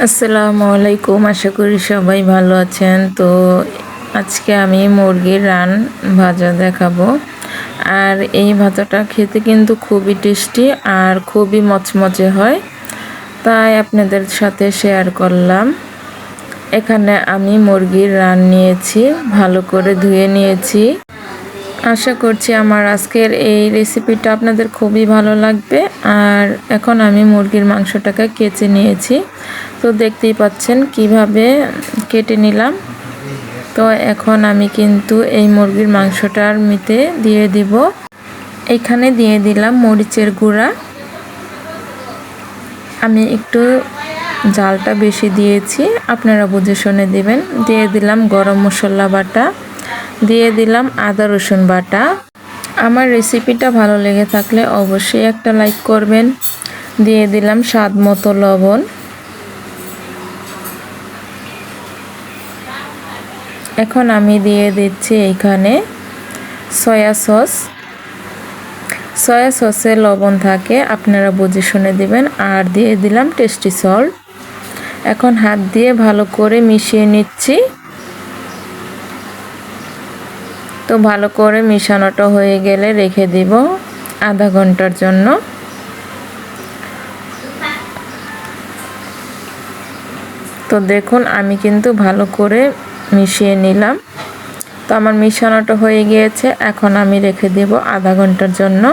আসসালামু আলাইকুম, আশা করি সবাই ভালো আছেন। তো আজকে আমি মুরগির রান ভাজা দেখাবো। আর এই ভাজাটা খেতে কিন্তু খুবই টেস্টি আর খুবই মচমচে হয়। তাই আপনাদের সাথে শেয়ার করলাম। এখানে আমি মুরগির রান নিয়েছি, ভালো করে ধুয়ে নিয়েছি। আশা করছি আমার আজকের এই রেসিপিটা আপনাদের খুবই ভালো লাগবে। আর এখন আমি মুরগির মাংসটাকে কেচে নিয়েছি। তো দেখতেই পাচ্ছেন কীভাবে কেটে নিলাম। তো এখন আমি কিন্তু এই মুরগির মাংসটার মিতে দিয়ে দিব। এখানে দিয়ে দিলাম মরিচের গুঁড়া। আমি একটু জালটা বেশি দিয়েছি। আপনারা বুঝে শুনে দিবেন। দিয়ে দিলাম গরম মশলা বাটা। দিয়ে দিলাম আদা রসুন বাটা। আমার রেসিপিটা ভালো লেগে থাকলে অবশ্যই একটা লাইক করবেন। দিয়ে দিলাম স্বাদ মতো লবণ। এখন আমি দিয়ে দিচ্ছি এইখানে সয়া সস। সয়া সসে লবণ থাকে, আপনারা বুঝে শুনে দিবেন। আর দিয়ে দিলাম টেস্টি সল্ট। এখন হাত দিয়ে ভালো করে মিশিয়ে নিচ্ছি। তো ভালো করে মিশানোটা হয়ে গেলে রেখে দিব আধা ঘণ্টার জন্য। তো দেখুন, আমি কিন্তু ভালো করে মিশিয়ে নিলাম। তো আমার মিশানোটা হয়ে গিয়েছে, এখন আমি রেখে দেব আধা ঘণ্টার জন্য।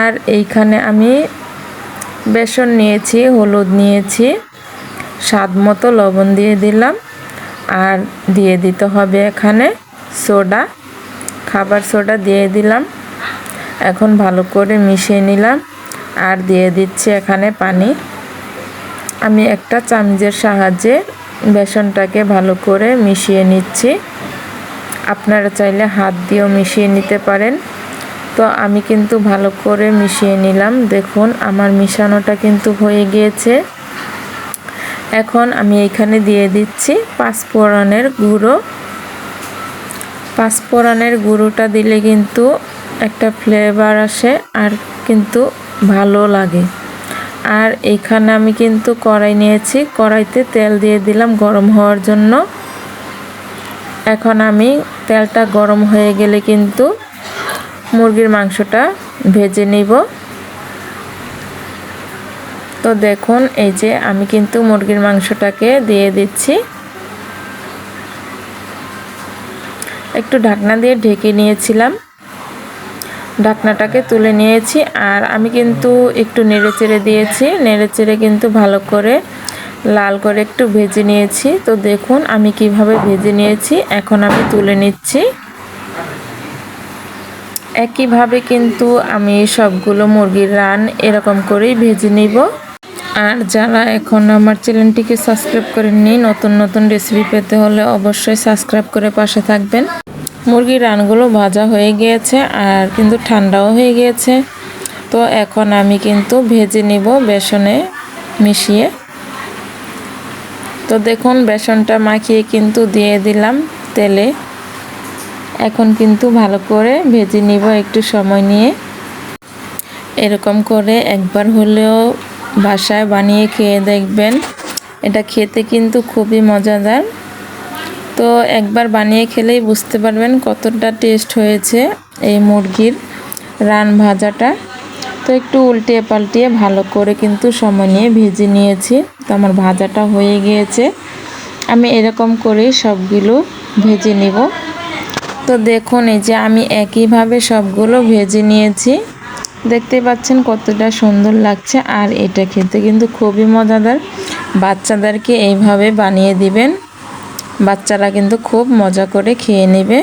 আর এইখানে আমি বেসন নিয়েছি, হলুদ নিয়েছি, স্বাদ মতো লবণ দিয়ে দিলাম। আর দিয়ে দিতে হবে এখানে সোডা। খাবার সোডা দিয়ে দিলাম। এখন ভালো করে মিশিয়ে নিলাম আর দিয়ে দিচ্ছি এখানে পানি। আমি একটা চামচের সাহায্যে বেসনটাকে ভালো করে মিশিয়ে নিচ্ছি। আপনারা চাইলে হাত দিয়েও মিশিয়ে নিতে পারেন। তো আমি কিন্তু ভালো করে মিশিয়ে নিলাম। দেখুন, আমার মিশানোটা কিন্তু হয়ে গিয়েছে। এখন আমি এখানে দিয়ে দিচ্ছি পাঁচফোড়নের গুঁড়ো। পাঁচফোড়নের গুঁড়োটা দিলে কিন্তু একটা ফ্লেভার আসে আর কিন্তু ভালো লাগে। আর এইখানে আমি কিন্তু কড়াই নিয়েছি, কড়াইতে তেল দিয়ে দিলাম গরম হওয়ার জন্য। এখন আমি তেলটা গরম হয়ে গেলে কিন্তু মুরগির মাংসটা ভেজে নিব। তো দেখুন, এই যে আমি কিন্তু মুরগির মাংসটাকে দিয়ে দিচ্ছি। একটু ঢাকনা দিয়ে ঢেকে নিয়েছিলাম। ঢাকনাটাকে তুলে নিয়েছি আর আমি কিন্তু একটু নেড়ে চেড়ে দিয়েছি। নেড়ে চেড়ে কিন্তু ভালো করে লাল করে একটু ভেজে নিয়েছি। তো দেখুন আমি কীভাবে ভেজে নিয়েছি, এখন আমি তুলে নিচ্ছি। একইভাবে কিন্তু আমি সবগুলো মুরগির রান এরকম করেই ভেজে নিব। আর যারা এখন আমার চ্যানেলটিকে সাবস্ক্রাইব করেননি, নতুন নতুন রেসিপি পেতে হলে অবশ্যই সাবস্ক্রাইব করে পাশে থাকবেন। মুরগির রানগুলো ভাজা হয়ে গিয়েছে আর কিন্তু ঠান্ডাও হয়ে গিয়েছে। তো এখন আমি কিন্তু ভেজে নিব বেসনে মিশিয়ে। তো দেখুন, বেসনটা মাখিয়ে কিন্তু দিয়ে দিলাম তেলে। এখন কিন্তু ভালো করে ভেজে নিব একটু সময় নিয়ে। এরকম করে একবার হলেও বাসায় বানিয়ে খেয়ে দেখবেন। এটা খেতে কিন্তু খুবই মজাদার। তো একবার বানিয়ে খেলেই বুঝতে পারবেন কতটা টেস্ট হয়েছে এই মুরগির রান ভাজাটা। তো একটু উল্টিয়ে পাল্টিয়ে ভালো করে কিন্তু সময় নিয়ে ভেজে নিয়েছি। তো আমার ভাজাটা হয়ে গিয়েছে। আমি এরকম করেই সবগুলো ভেজে নিব। তো দেখুন, এই যে আমি একইভাবে সবগুলো ভেজে নিয়েছি। দেখতে পাচ্ছেন কতটা সুন্দর লাগছে। আর এটা খেতে কিন্তু খুবই মজাদার। বাচ্চাদেরকে এইভাবে বানিয়ে দিবেন। বাচ্চারা কিন্তু খুব মজা করে খেয়ে নেবে।